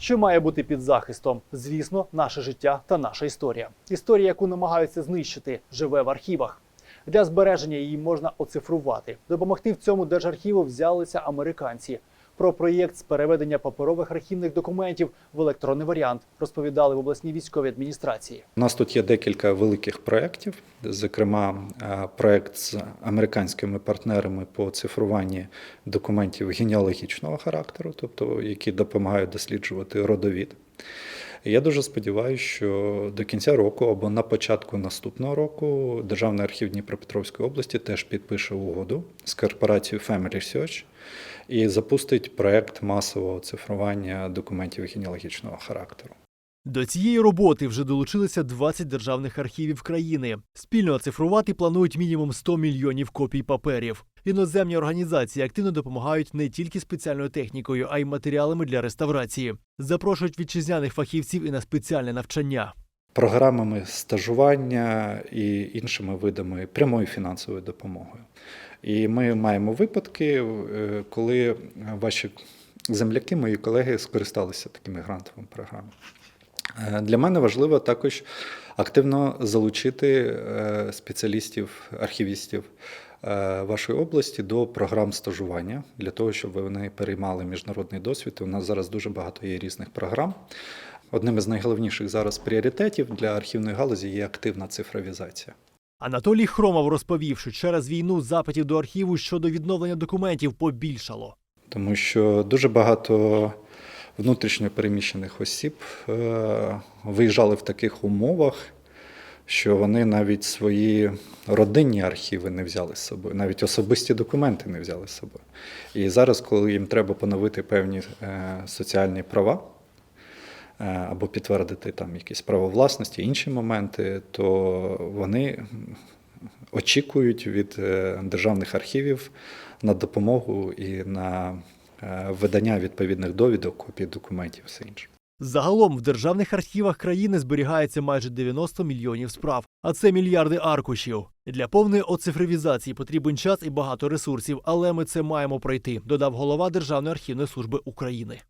Що має бути під захистом? Звісно, наше життя та наша історія. Історія, яку намагаються знищити, живе в архівах. Для збереження її можна оцифрувати. Допомогти в цьому держархіву взялися американці. Про проєкт з переведення паперових архівних документів в електронний варіант розповідали в обласній військовій адміністрації. У нас тут є декілька великих проєктів, зокрема, е, проєкт з американськими партнерами по цифруванні документів генеалогічного характеру, тобто які допомагають досліджувати родовід. Я дуже сподіваюся, що до кінця року або на початку наступного року Державний архів Дніпропетровської області теж підпише угоду з корпорацією Family Research і запустить проект масового цифрування документів генеалогічного характеру. До цієї роботи вже долучилися 20 державних архівів країни. Спільно оцифрувати планують мінімум 100 мільйонів копій паперів. Іноземні організації активно допомагають не тільки спеціальною технікою, а й матеріалами для реставрації. Запрошують вітчизняних фахівців і на спеціальне навчання. програмами стажування і іншими видами прямої фінансової допомоги. І ми маємо випадки, е, коли ваші земляки, мої колеги, скористалися такими грантовими програмами. Е, Для мене важливо також активно залучити е, спеціалістів, архівістів е, вашої області до програм стажування для того, щоб вони переймали міжнародний досвід. У нас зараз дуже багато є різних програм. Одним із найголовніших зараз пріоритетів для архівної галузі є активна цифровізація. Анатолій Хромов розповів, що через війну запитів до архіву щодо відновлення документів побільшало. тому що дуже багато внутрішньо переміщених осіб е, виїжджали в таких умовах, що вони навіть свої родинні архіви не взяли з собою, навіть особисті документи не взяли з собою. І зараз, коли їм треба поновити певні е, соціальні права. е, Або підтвердити там якісь право власності, інші моменти, то вони очікують від державних архівів на допомогу і на видання відповідних довідок, копій документів, все інше. Загалом в державних архівах країни зберігається майже 90 мільйонів справ, а це мільярди аркушів. Для повної оцифровізації потрібен час і багато ресурсів, але ми це маємо пройти, додав голова Державної архівної служби України.